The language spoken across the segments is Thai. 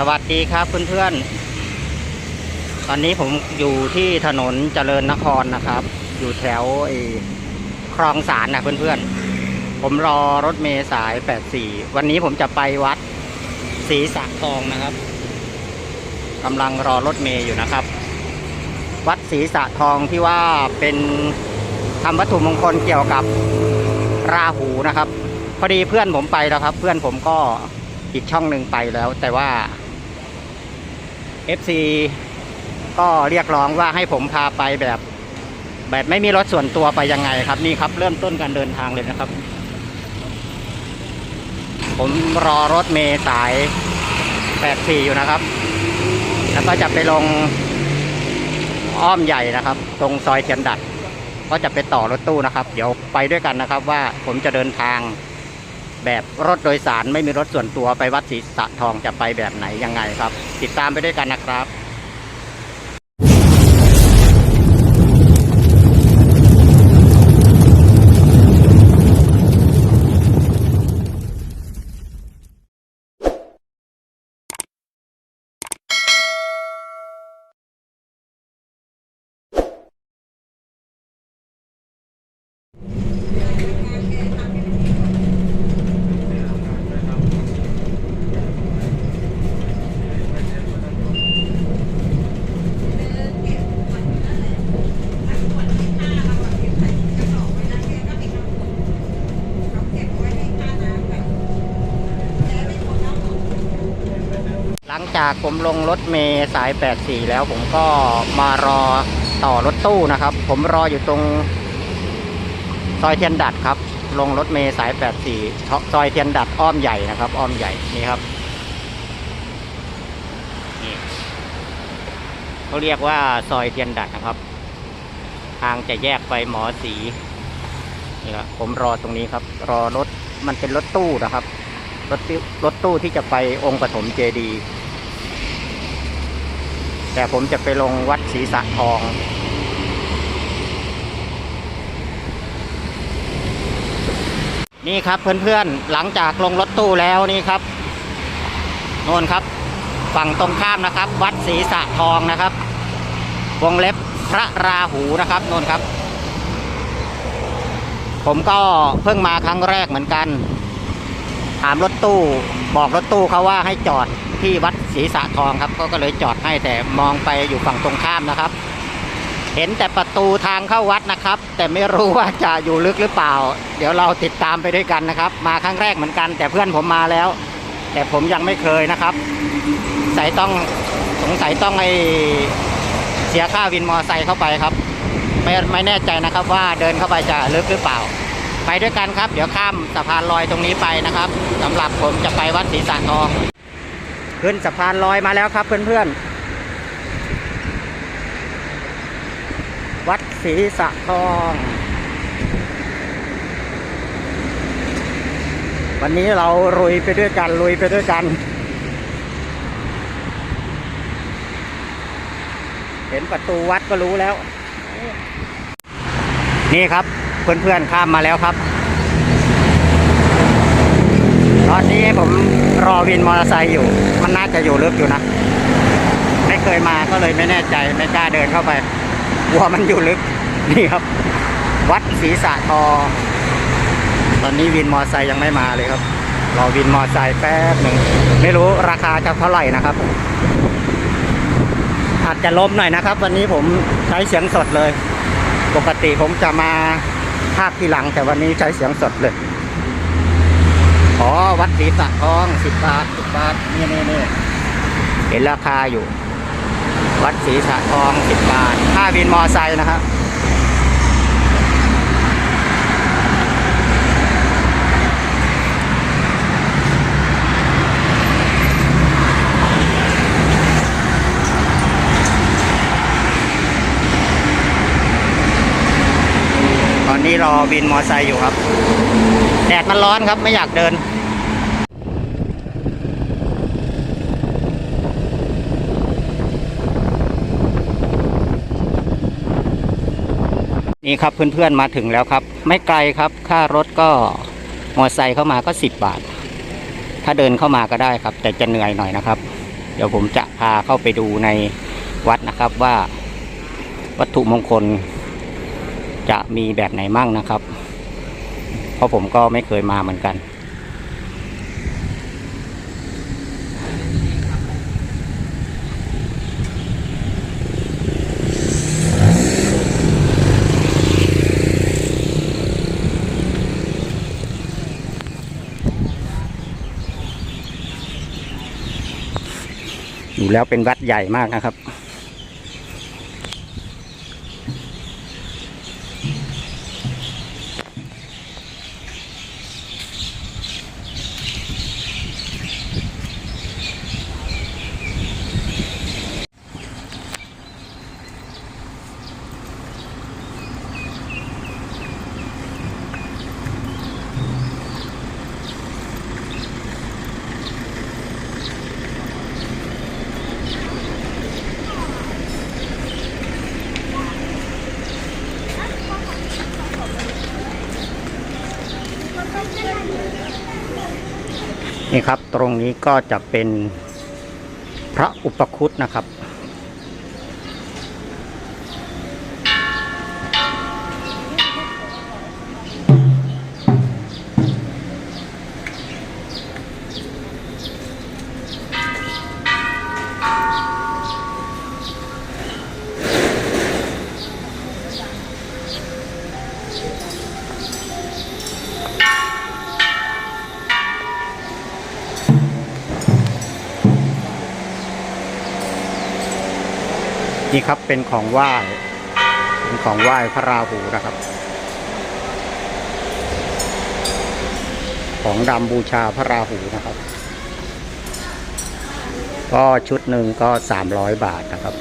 สวัสดีครับเพื่อนๆ ตอนนี้ผมอยู่ที่ถนนเจริญนครนะครับ อยู่แถวไอ้คลองสารนะเพื่อนๆ ผมรอรถเมล์สาย 84 วันนี้ผมจะไปวัดศรีสักทองนะครับกำลังรอรถเมล์อยู่นะครับ วัดศรีสะทองที่ว่าเป็นทำวัตถุมงคลเกี่ยวกับราหูนะครับ พอดีเพื่อนผมไปแล้วครับ เพื่อนผมก็อีกช่องหนึ่งไปแล้วแต่ว่า FC ก็เรียกร้องว่าให้ผมพาไปแบบ แบบไม่มีรถส่วนตัวไปยังไงครับนี่ครับ เริ่มต้นการเดินทางเลยนะครับ ผมรอรถเมล์สาย 84 อยู่นะครับ แล้วก็จะไปลงอ้อมใหญ่นะครับ ตรงซอยเทียนดัด ก็จะไปต่อรถตู้นะครับ เดี๋ยวไปด้วยกันนะครับว่าผมจะเดินทาง แบบรถโดยสารไม่มีรถส่วนตัวไปวัดศรีสะทองจะไปแบบไหนยังไงครับ ติดตามไปด้วยกันนะครับ จากผมลงรถเมย์สาย 84 แล้วผมก็มารอต่อรถตู้นะครับ ผมรออยู่ตรงซอยเทียนดัดครับ ลงรถเมย์สาย 84 ซอยเทียนดัดอ้อมใหญ่นะครับ อ้อมใหญ่นี่ครับนี่เขาเรียกว่าซอยเทียนดัดนะครับ ทางจะแยกไปหมอสีนี่ครับผมรอตรงนี้ครับ รอรถมันเป็นรถตู้นะครับรถตู้รถตู้ที่จะไปองค์ปฐมเจดีย์ แต่ผมจะไปลงวัดศรีสะทอง นี่ครับเพื่อนๆหลังจากลงรถตู้แล้วนี่ครับโน่นครับ ฝั่งตรงข้ามนะครับ วัดศรีสะทองนะครับ วงเล็บพระราหูนะครับโน่นครับ ผมก็เพิ่งมาครั้งแรกเหมือนกัน ถามรถตู้ บอกรถตู้เขาว่าให้จอดที่วัด ศรีสะทองครับเขาก็เลยจอดให้แต่มองไปอยู่ฝั่งตรงข้ามนะครับ เห็นแต่ประตูทางเข้าวัดนะครับ แต่ไม่รู้ว่าจะอยู่ลึกหรือเปล่า เดี๋ยวเราติดตามไปด้วยกันนะครับ มาครั้งแรกเหมือนกัน แต่เพื่อนผมมาแล้ว แต่ผมยังไม่เคยนะครับสายต้องสงสัยต้องไอเสียค่าวินมอไซค์เข้าไปครับ ไม่ไม่แน่ใจนะครับว่าเดินเข้าไปจะลึกหรือเปล่า ไปด้วยกันครับ เดี๋ยวข้ามสะพานลอยตรงนี้ไปนะครับสำหรับผมจะไปวัดศรีสะทอง ขึ้นสะพานลอยมาแล้วครับเพื่อนๆ วัดศรีสะทอง วันนี้เราลุยไปด้วยกันลุยไปด้วยกัน เห็นประตูวัดก็รู้แล้ว นี่ครับเพื่อนๆข้ามมาแล้วครับ ตอนนี้ผมรอวินมอเตอร์ไซค์อยู่ มันน่าจะอยู่ลึกอยู่นะ ไม่เคยมาก็เลยไม่แน่ใจไม่กล้าเดินเข้าไปกลัวมันอยู่ลึกนี่ครับ วัดศรีสะทอตอนนี้วินมอเตอร์ไซค์ยังไม่มาเลยครับ รอวินมอเตอร์ไซค์แป๊บหนึ่งไม่รู้ราคาจะเท่าไหร่นะครับอาจจะล้มหน่อยนะครับ วันนี้ผมใช้เสียงสดเลย ปกติผมจะมาภาคทีหลังแต่วันนี้ใช้เสียงสดเลย อ๋อ วัดศรีสะทองสิบบาทสิบบาทนี่นี่นี่เห็นราคาอยู่ วัดศรีสะทองสิบบาทค่าวินมอไซค์นะครับตอนนี้รอวินมอไซค์อยู่ครับ แดดมันร้อนครับไม่อยากเดิน นี่ครับเพื่อนๆมาถึงแล้วครับ ไม่ไกลครับ ค่ารถก็มอไซค์เข้ามาก็สิบบาท ถ้าเดินเข้ามาก็ได้ครับ แต่จะเหนื่อยหน่อยนะครับ เดี๋ยวผมจะพาเข้าไปดูในวัดนะครับว่าวัตถุมงคลจะมีแบบไหนมั่งนะครับ เพราะผมก็ไม่เคยมาเหมือนกัน แล้วเป็นวัดใหญ่มากนะครับ นี่ครับตรงนี้ก็จะเป็นพระอุปคุตนะครับ ครับ เป็นของไหว้เป็นของไหว้พระราหูนะครับ ของดำบูชาพระราหูนะครับ ก็ชุดหนึ่งก็สามร้อยบาทนะครับ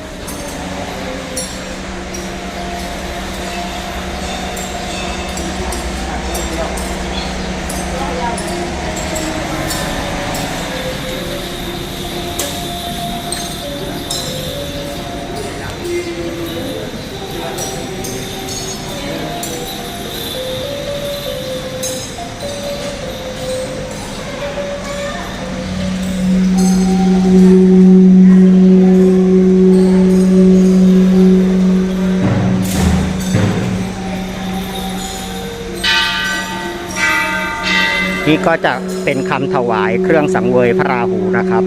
ก็จะเป็นคำถวายเครื่องสังเวยพระราหูนะครับ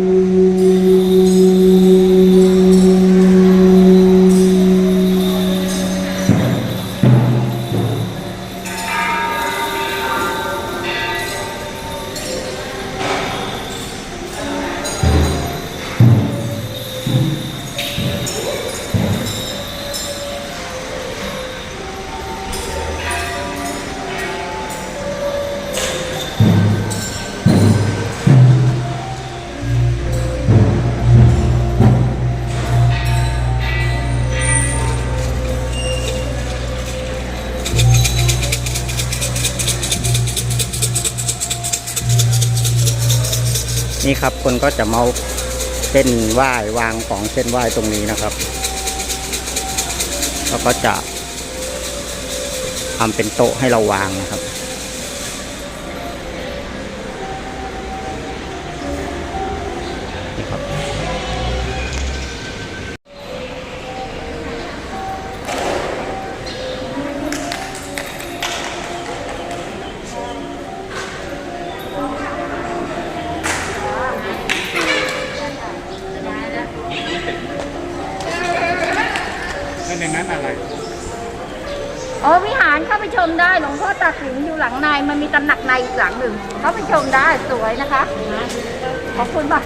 นี่ครับคนก็จะเมาเส้นไหว้วางของเส้นไหว้ตรงนี้นะครับแล้วก็จะทำเป็นโต๊ะให้เราวางนะครับนี่ครับ ในอีกหลังหนึ่งเขาไปชมได้สวยนะคะ ขอบคุณค่ะ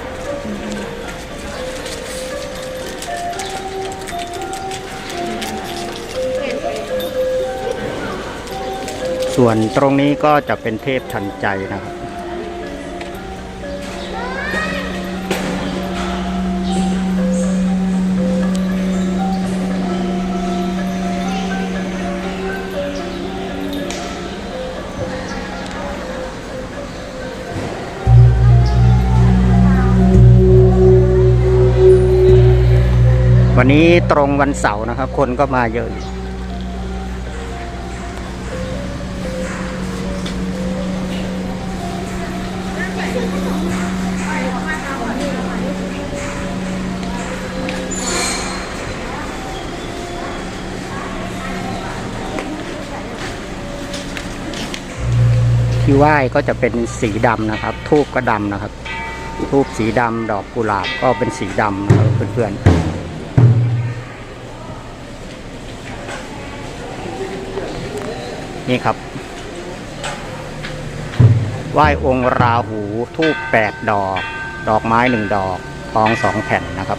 ส่วนตรงนี้ก็จะเป็นเทพทันใจนะครับ วันนี้ตรงวันเสาร์นะครับ คนก็มาเยอะอยู่ที่ไหว้ก็จะเป็นสีดำนะครับทูบก็ดำนะครับทูบสีดำดอกกุหลาบก็เป็นสีดำนะเพื่อนๆ นี่ครับ ไหว้องค์ราหูทูบแปดดอก ดอกไม้หนึ่งดอกทองสองแผ่นนะครับ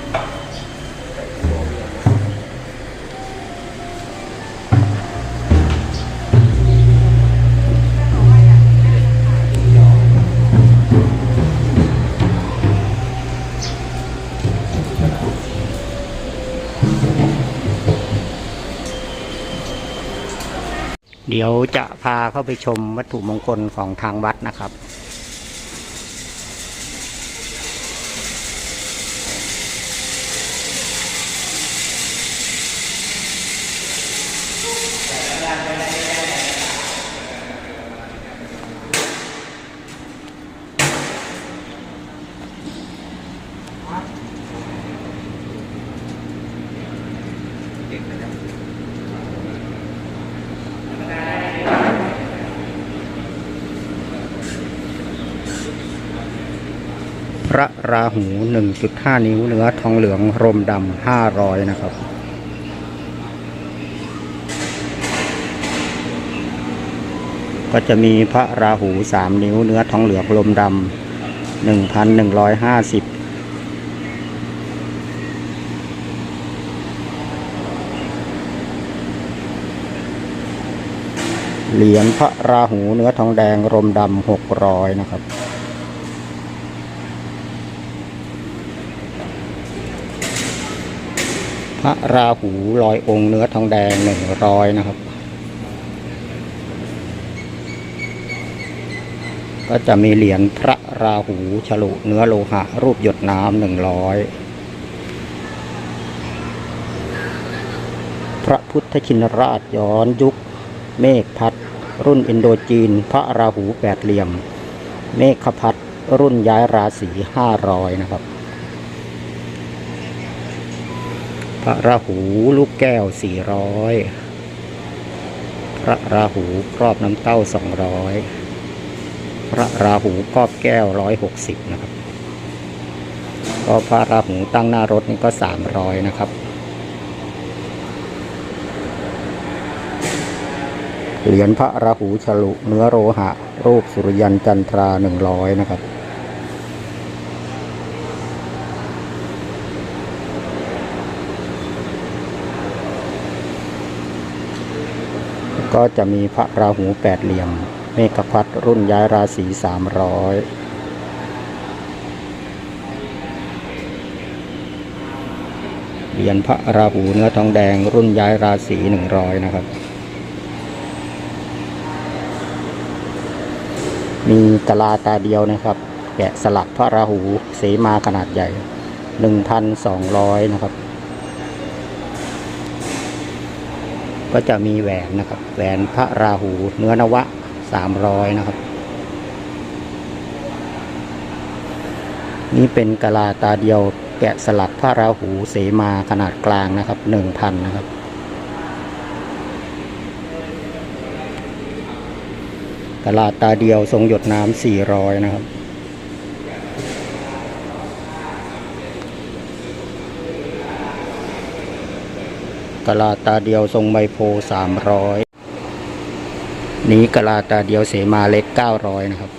เดี๋ยวจะพาเข้าไปชมวัตถุมงคลของทางวัดนะครับ พ ราหู 1.5 นิ้วเนื้อทองเหลืองรมดำ500 นะครับก็จะมีพระราหู3นิ้วเนื้อทองเหลืองรมดำ1,150เหรียญพระราหูเนื้อทองแดงรมดำ600นะครับ ระราหูลอยองค์เนื้อทองแดงหนึ่งร้อยนะครับ ก็จะมีเหรียญพระราหูฉลุเนื้อโลหะ รูปหยดน้ำหนึ่งร้อยพระพุทธชินราชย้อนยุค เมฆพัดรุ่นอินโดจีน พระราหูแปดเหลี่ยม เมฆพัดรุ่นย้ายราศีห้าร้อยนะครับ พระราหูลูกแก้ว 400 พระราหูครอบน้ำเต้า 200 พระราหูครอบแก้ว 160 นะครับ ก็พระราหูตั้งหน้ารถนี่ก็ 300 นะครับเหรียญพระราหูฉลุเนื้อโลหะ รูปสุริยันจันทรา 100 นะครับ ก็จะมีพระราหูแปดเหลี่ยม เมฆพัดรุ่นย้ายราศีสามร้อยเหรียญพระราหูเนื้อทองแดงรุ่นย้ายราศีหนึ่งร้อยนะครับ มีกะลาตาเดียวนะครับ แกะสลักพระราหูเสมาขนาดใหญ่หนึ่งพันสองร้อยนะครับ ก็จะมีแหวนนะครับ แหวนพระราหูเนื้อนวะสามร้อยนะครับ นี่เป็นกะลาตาเดียวแกะสลักพระราหูเสมาขนาดกลางนะครับหนึ่งพันนะครับกะลาตาเดียวทรงหยดน้ำสี่ร้อยนะครับ กะลาตาเดียวทรงใบโพสามร้อยนี้กะลาตาเดียวเสมาเล็กเก้าร้อยนะครับ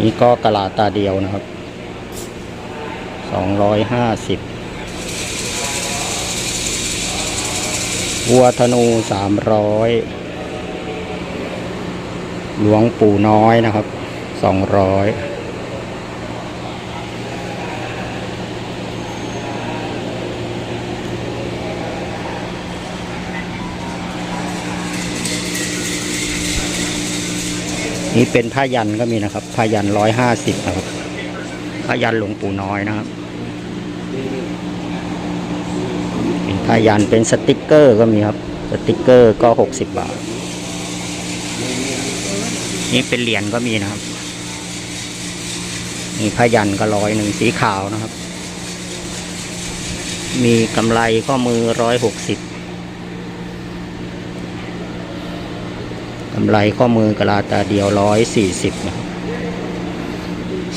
นี่ก็กะลาตาเดียวนะครับสองร้อยห้าสิบวัวธนูสามร้อย หลวงปู่น้อยนะครับสองร้อยนี่เป็นผ้ายันก็มีนะครับผ้ายันร้อยห้าสิบนะครับผ้ายันหลวงปู่น้อยนะครับเป็นผ้ายันเป็นสติกเกอร์ก็มีครับ สติกเกอร์ก็หกสิบบาท นี่เป็นเหรียญก็มีนะครับมีพยันก็ร้อยหนึ่งสีขาวนะครับ มีกำไรข้อมือร้อยหกสิบกำไรข้อมือกระลาตาเดียวร้อยสี่สิบนะครับ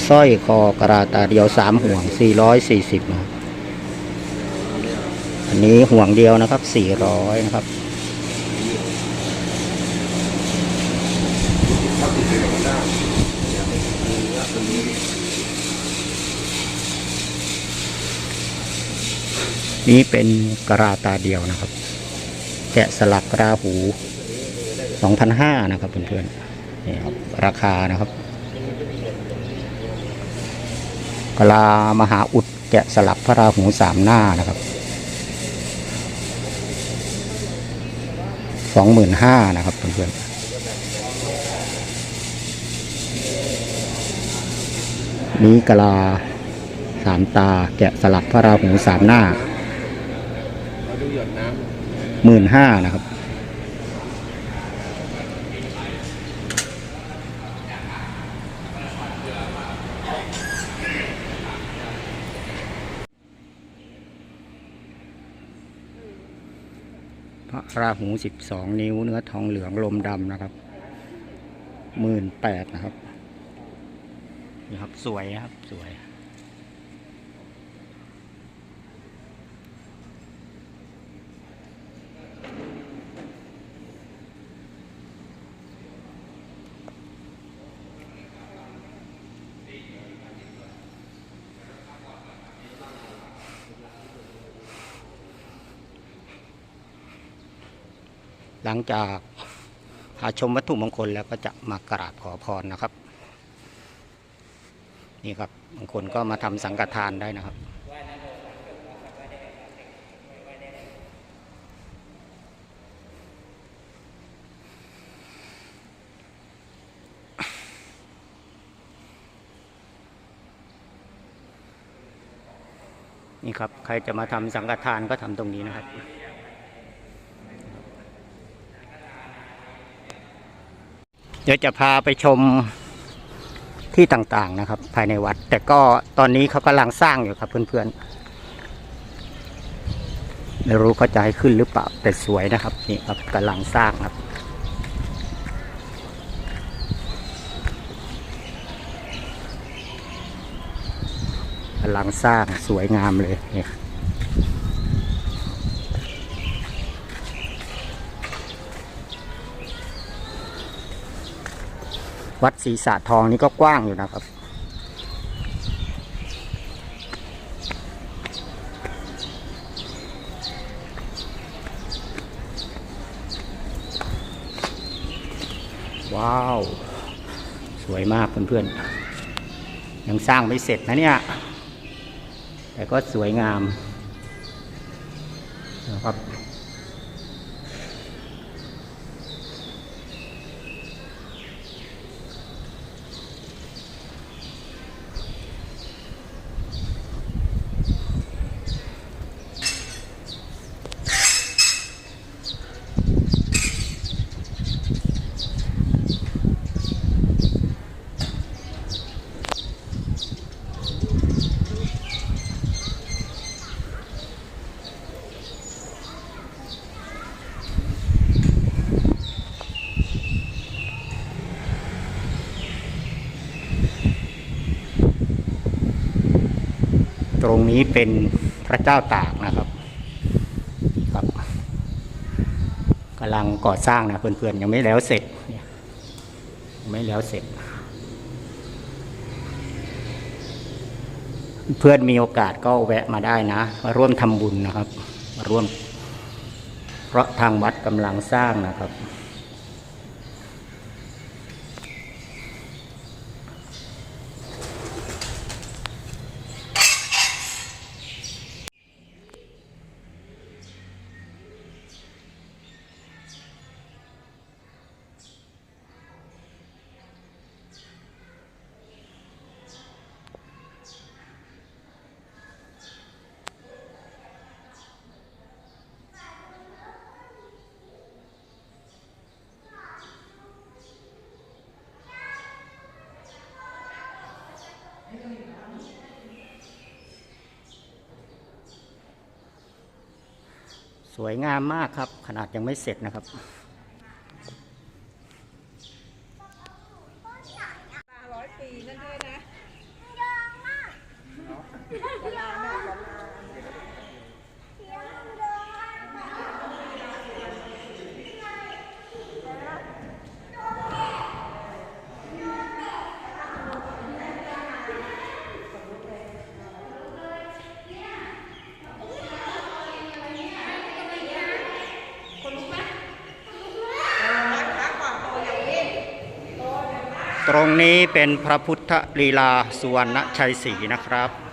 สร้อยคอกระลาตาเดียวสามห่วงสี่ร้อยสี่สิบนะครับอันนี้ห่วงเดียวนะครับสี่ร้อยนะครับ นี้เป็นกระลาตาเดียวนะครับ แกะสลักราหู2,500นะครับเพื่อนๆนี่ครับราคานะครับกะลามหาอุดแกะสลักพระราหูสามหน้านะครับสองหมื่นห้านะครับเพื่อนๆนี้กะลาสามตาแกะสลักพระราหูสามหน้า หมื่นห้านะครับ พระราหูสิบสองนิ้วเนื้อทองเหลืองลมดำนะครับหมื่นแปดนะครับนี่ครับ สวยนะครับ สวย หลังจากหาชมวัตถุมงคลแล้วก็จะมากราบขอพรนะครับ นี่ครับบางคนก็มาทำสังฆทานได้นะครับนี่ครับ ใครจะมาทำสังฆทานก็ทำตรงนี้นะครับ เดี๋ยวจะพาไปชมที่ต่างๆนะครับ ภายในวัด แต่ก็ตอนนี้เขากำลังสร้างอยู่ครับเพื่อนๆไม่รู้เขาจะให้ขึ้นหรือเปล่าแต่สวยนะครับนี่ครับกำลังสร้างครับกำลังสร้างสวยงามเลยเนี่ย วัดศรีสะทองนี่ก็กว้างอยู่นะครับ ว้าว สวยมากเพื่อนๆ ยังสร้างไม่เสร็จนะเนี่ย แต่ก็สวยงามนะครับ รงนี้เป็นพระเจ้าตากนะครับครับกำลังก่อสร้างนะเพื่อนๆยังไม่แล้วเสร็จเนี่ยยังไม่แล้วเสร็จ เพื่อนมีโอกาสก็แวะมาได้นะมาร่วมทำบุญนะครับมาร่วม เพราะทางวัดกำลังสร้างนะครับ สวยงามมากครับ ขนาดยังไม่เสร็จนะครับ ร้อยปีนั่นด้วยนะ ตรงนี้เป็นพระพุทธลีลาสุวรรณชัยศรีนะครับ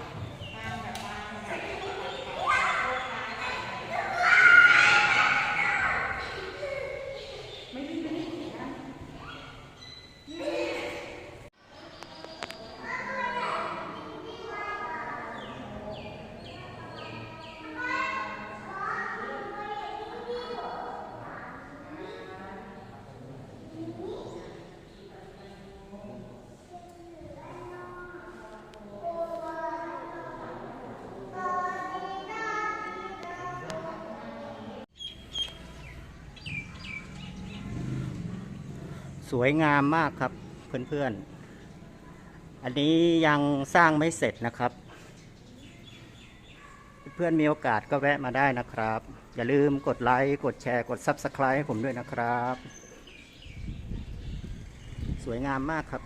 สวยงามมากครับเพื่อนๆ อันนี้ยังสร้างไม่เสร็จนะครับ เพื่อนมีโอกาสก็แวะมาได้นะครับ อย่าลืมกดไลค์ กดแชร์ กด Subscribe ให้ผมด้วยนะครับ สวยงามมากครับ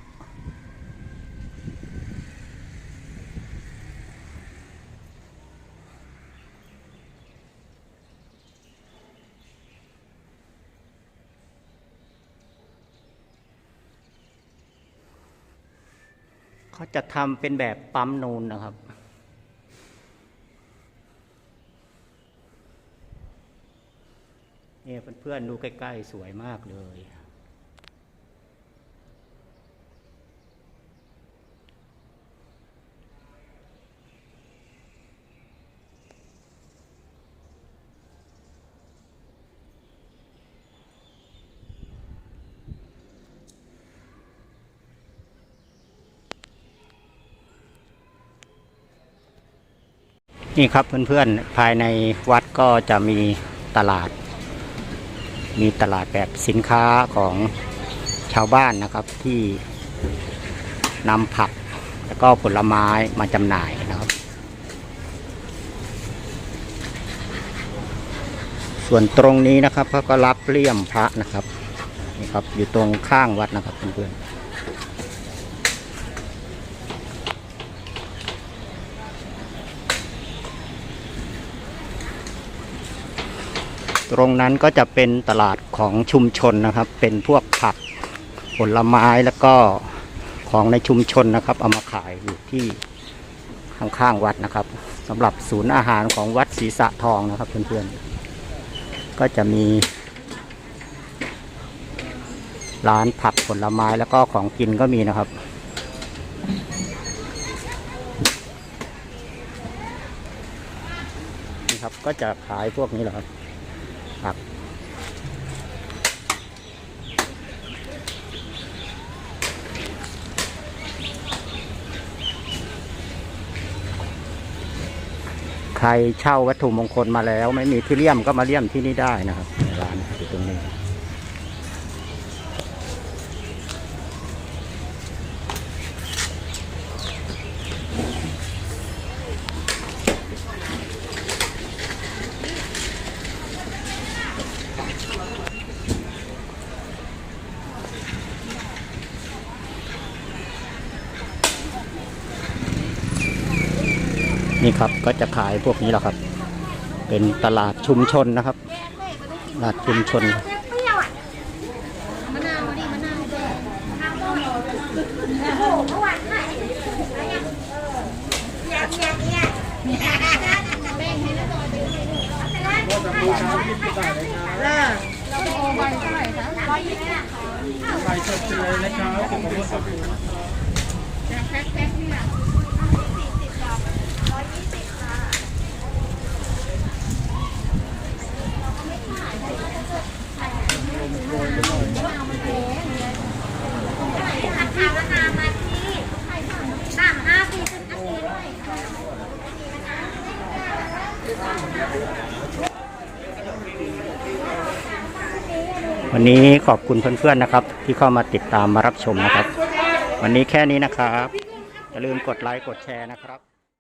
จะทำเป็นแบบปั๊มนูนนะครับ เนี่ยเพื่อนๆดูใกล้ ๆ สวยมากเลย นี่ครับเพื่อนๆ ภายในวัดก็จะมีตลาด มีตลาดแบบสินค้าของชาวบ้านนะครับที่นำผักแล้วก็ผลไม้มาจำหน่ายนะครับ ส่วนตรงนี้นะครับเขาก็รับเลี่ยมพระนะครับนี่ครับอยู่ตรงข้างวัดนะครับเพื่อนๆ ตรงนั้นก็จะเป็นตลาดของชุมชนนะครับ เป็นพวกผักผลไม้แล้วก็ของในชุมชนนะครับ เอามาขายอยู่ที่ข้างๆวัดนะครับสำหรับศูนย์อาหารของวัดศรีสะทองนะครับเพื่อนๆก็จะมี ร้านผักผลไม้แล้วก็ของกินก็มีนะครับนี่ครับก็จะขายพวกนี้แหละครับ ผับ ใครเช่าวัตถุมงคลมาแล้ว ไม่มีที่เลี่ยมก็มาเลี่ยมที่นี่ได้นะครับร้านอยู่ตรงนี้ ก็จะขายพวกนี้แหละครับ เป็นตลาดชุมชนนะครับ ตลาดชุมชนเปรี้ยวอะมะนาวดิมะนาวแดงมะนาวต้นโอ้โหเมื่าไหนอะไรอะเออเนี่ยเนี่ยเนี่ วันนี้ขอบคุณเพื่อนๆนะครับ ที่เข้ามาติดตามมารับชมนะครับ วันนี้แค่นี้นะครับ อย่าลืมกดไลค์กดแชร์นะครับ